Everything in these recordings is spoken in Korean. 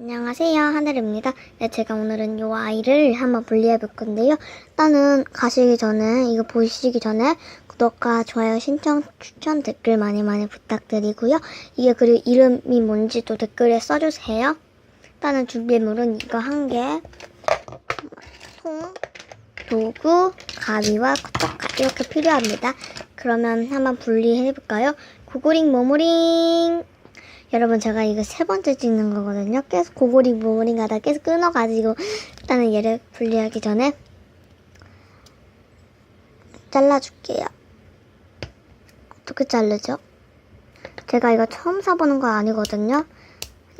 안녕하세요 하늘입니다. 네 제가 오늘은 이 아이를 한번 분리해 볼 건데요. 일단은 가시기 전에 이거 보시기 전에 구독과 좋아요 신청 추천 댓글 많이 많이 부탁드리고요. 이게 그리고 이름이 뭔지도 댓글에 써주세요. 일단은 준비물은 이거 한개송 도구 가위와 코터카 이렇게 필요합니다. 그러면 한번 분리해 볼까요? 고고링 모모링 여러분 제가 이거 세 번째 찍는 거거든요. 계속 고고리 모모링 하다 계속 끊어가지고 일단은 얘를 분리하기 전에 잘라줄게요. 어떻게 자르죠? 제가 이거 처음 사보는 거 아니거든요.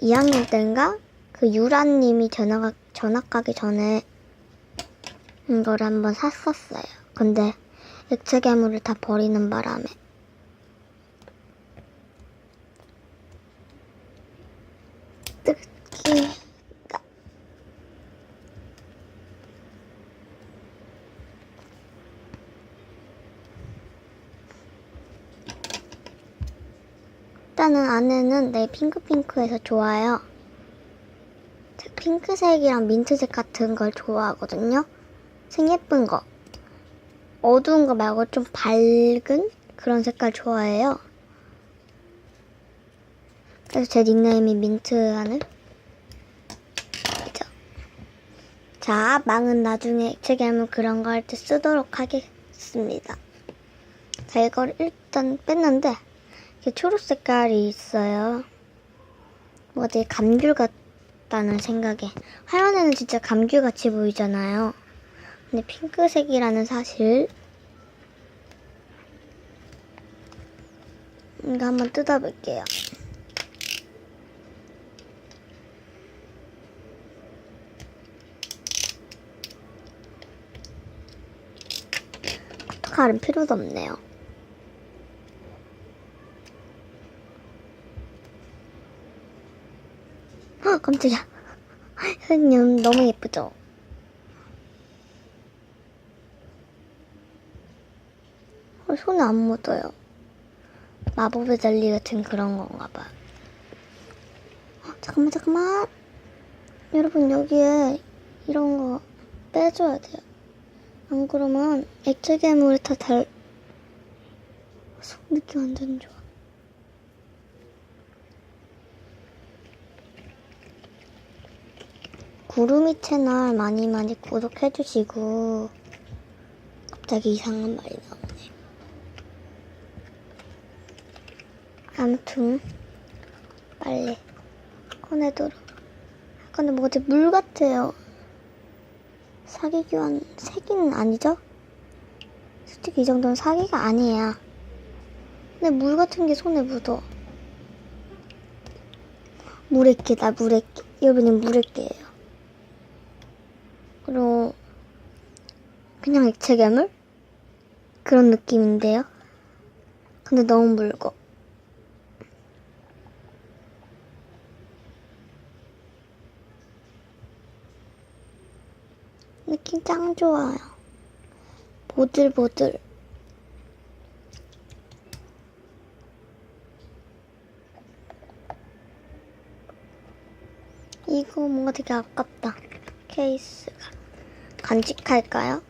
2학년 때인가 그 유라님이 전학 전학 가기 전에 이거를 한번 샀었어요. 근데 액체 괴물을 다 버리는 바람에 뜯기가 일단은 안에는 네 핑크핑크해서 좋아요. 핑크색이랑 민트색 같은 걸 좋아하거든요. 색 예쁜 거. 어두운 거 말고 좀 밝은 그런 색깔 좋아해요. 그래서 제 닉네임이 민트하늘. 그죠? 자, 망은 나중에 액체 괴물 그런 거 할 때 쓰도록 하겠습니다. 자, 이걸 일단 뺐는데, 이게 초록 색깔이 있어요. 뭐 되게 감귤 같다는 생각에. 화면에는 진짜 감귤 같이 보이잖아요. 근데 핑크색이라는 사실. 이거 한번 뜯어볼게요. 칼은 필요도 없네요. 아, 깜짝이야. 선생님, 너무 예쁘죠? 어, 손에 안 묻어요. 마법의 젤리 같은 그런 건가 봐. 어, 잠깐만, 잠깐만. 여러분, 여기에 이런 거 빼줘야 돼요. 안 그러면 액체 괴물이 다 달, 속 느낌 완전 좋아. 구름이 채널 많이 많이 구독해주시고, 갑자기 이상한 말이 나오네. 아무튼, 빨리 꺼내도록. 근데 뭐지, 물 같아요. 사기 교환 사기는 아니죠? 솔직히 이 정도는 사기가 아니에요. 근데 물 같은 게 손에 묻어. 물액기다 물액기. 여러분이 물액기예요. 그리고 그냥 액체 괴물 그런 느낌인데요. 근데 너무 묽어. 느낌 짱 좋아요. 보들보들. 이거 뭔가 되게 아깝다. 케이스가. 간직할까요?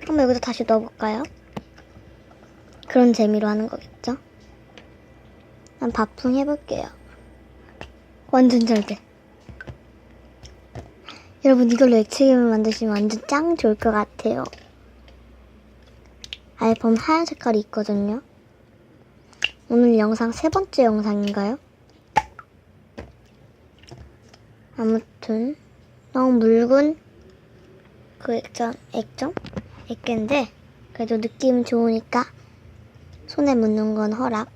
한번 여기다 다시 넣어볼까요? 그런 재미로 하는 거겠죠? 난 바풍 해볼게요. 완전 잘 돼. 여러분 이걸로 액체괴물 만드시면 완전 짱 좋을 것 같아요. 아이폰 하얀 색깔이 있거든요. 오늘 영상 세 번째 영상인가요? 아무튼 너무 묽은 그 액정, 액정? 액괴인데 그래도 느낌은 좋으니까 손에 묻는 건 허락.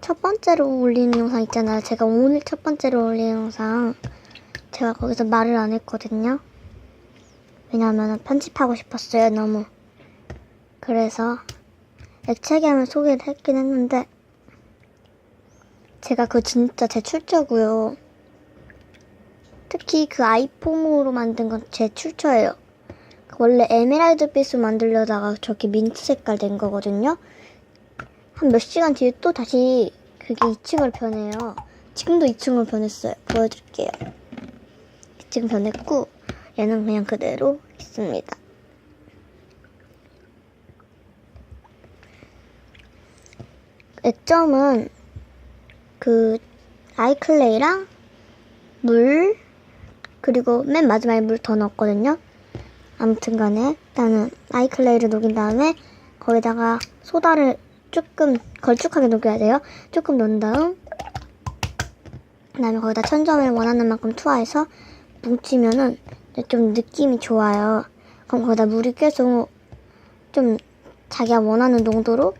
첫 번째로 올리는 영상 있잖아요. 제가 오늘 첫 번째로 올리는 영상 제가 거기서 말을 안 했거든요. 왜냐면 편집하고 싶었어요. 너무. 그래서 액체괴물 소개를 했긴 했는데 제가 그거 진짜 제 출처고요. 특히 그 아이폼으로 만든 건 제 출처예요. 원래 에메랄드 빛으로 만들려다가 저렇게 민트 색깔 된 거거든요. 한 몇 시간 뒤에 또 다시 그게 2층으로 변해요. 지금도 2층으로 변했어요. 보여드릴게요. 지금 변했고 얘는 그냥 그대로 있습니다. 액점은 그 아이클레이랑 물 그리고 맨 마지막에 물 더 넣었거든요. 아무튼 간에 일단은 아이클레이를 녹인 다음에 거기다가 소다를 조금 걸쭉하게 녹여야 돼요. 조금 넣은 다음 그다음에 거기다 천점을 원하는 만큼 투하해서 뭉치면은 좀 느낌이 좋아요. 그럼 거기다 물이 계속 좀 자기가 원하는 농도로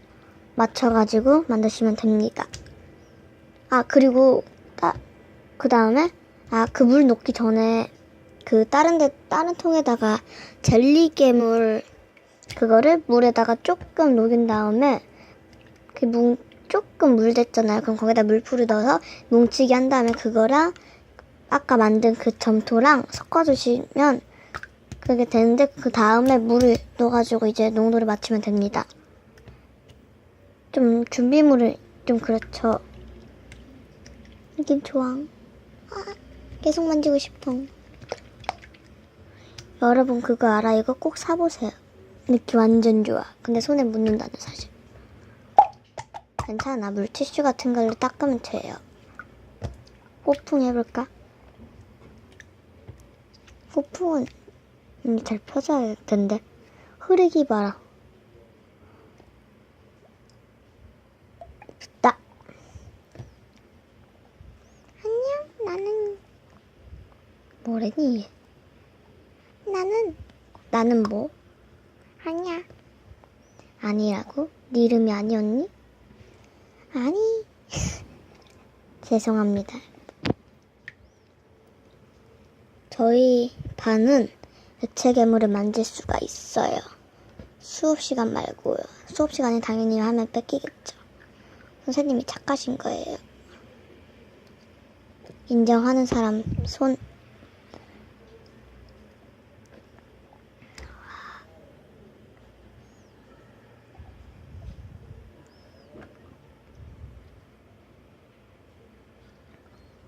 맞춰가지고 만드시면 됩니다. 아 그리고 그 다음에 아 그 물 녹기 전에 그 다른 데 다른 통에다가 젤리 깨물 그거를 물에다가 조금 녹인 다음에 그 뭉 조금 물 됐잖아요. 그럼 거기다 물풀을 넣어서 뭉치게 한 다음에 그거랑 아까 만든 그 점토랑 섞어주시면 그게 되는데 그 다음에 물을 넣어가지고 이제 농도를 맞추면 됩니다. 좀 준비물을 좀 그렇죠. 느낌 좋아. 아, 계속 만지고 싶어. 여러분 그거 알아? 이거 꼭 사보세요. 느낌 완전 좋아. 근데 손에 묻는다는 사실. 괜찮아. 물티슈 같은 걸로 닦으면 돼요. 호풍 해볼까? 호풍은 이미 잘 펴져야 된대. 흐르기 봐라. 됐다. 안녕, 나는 뭐래니? 얘? 나는 나는 뭐? 아니야. 아니라고? 네 이름이 아니었니? 아니. 죄송합니다. 저희 반은 액체 괴물을 만질 수가 있어요. 수업 시간 말고요. 수업 시간에 당연히 하면 뺏기겠죠. 선생님이 착하신 거예요. 인정하는 사람 손.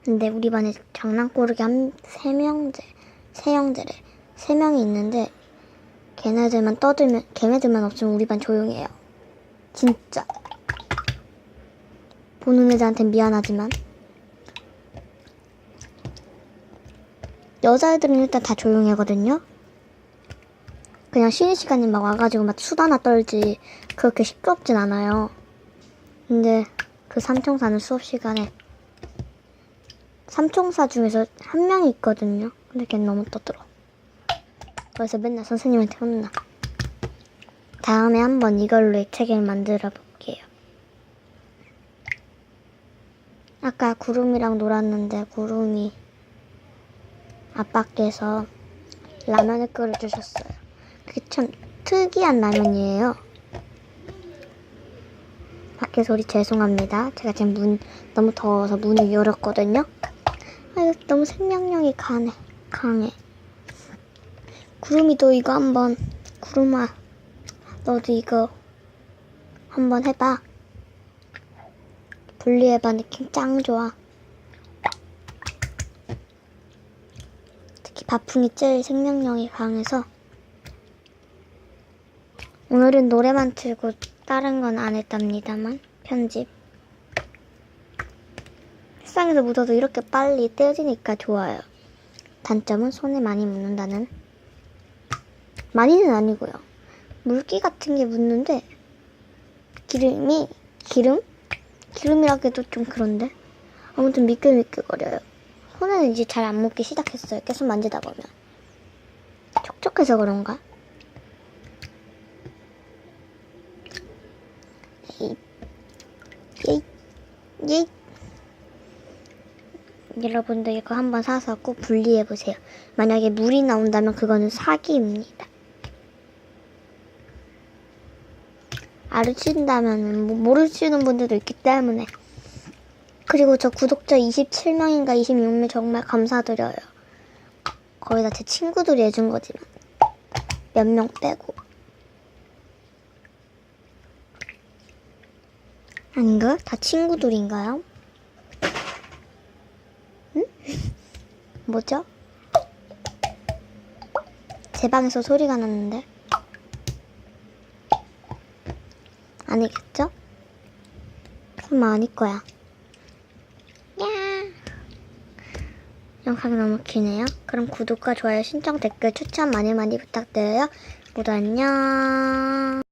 근데 우리 반에 장난꾸러기 한 세 명째, 세 형제래. 세 명이 있는데 걔네들만 떠들면 걔네들만 없으면 우리 반 조용해요. 진짜. 보는 애들한테 미안하지만 여자애들은 일단 다 조용하거든요. 그냥 쉬는 시간에 막 와가지고 막 수다나 떨지 그렇게 시끄럽진 않아요. 근데 그 삼총사는 수업 시간에 삼총사 중에서 한 명이 있거든요. 근데 걔는 너무 떠들어. 그래서 맨날 선생님한테 혼나. 다음에 한번 이걸로 액체계를 만들어 볼게요. 아까 구름이랑 놀았는데 구름이 아빠께서 라면을 끓여주셨어요. 그게 참 특이한 라면이에요. 밖에 소리 죄송합니다. 제가 지금 문 너무 더워서 문을 열었거든요. 아유 너무 생명력이 강해. 강해. 구름이 도 이거 한번 구름아 너도 이거 한번 해봐. 분리해봐 느낌 짱 좋아. 특히 바풍이 제일 생명력이 강해서 오늘은 노래만 틀고 다른 건 안 했답니다만 편집 세상에서 묻어도 이렇게 빨리 떼어지니까 좋아요. 단점은 손에 많이 묻는다는 많이는 아니고요. 물기 같은 게 묻는데 기름이 기름? 기름이라기도 좀 그런데 아무튼 미끌미끌거려요. 손에는 이제 잘 안 묻기 시작했어요. 계속 만지다 보면 촉촉해서 그런가? 에이, 에이, 에이. 여러분들 이거 한번 사서 꼭 분리해 보세요. 만약에 물이 나온다면 그거는 사기입니다. 알으신다면 뭐 모르시는 분들도 있기 때문에 그리고 저 구독자 27명인가 26명 정말 감사드려요. 거의 다 제 친구들이 해준 거지만 몇 명 빼고 아닌가요? 다 친구들인가요? 뭐죠? 제 방에서 소리가 났는데. 아니겠죠? 설마 아닐 거야. 야. 영상이 너무 기네요. 그럼 구독과 좋아요, 신청, 댓글, 추천 많이 많이 부탁드려요. 모두 안녕.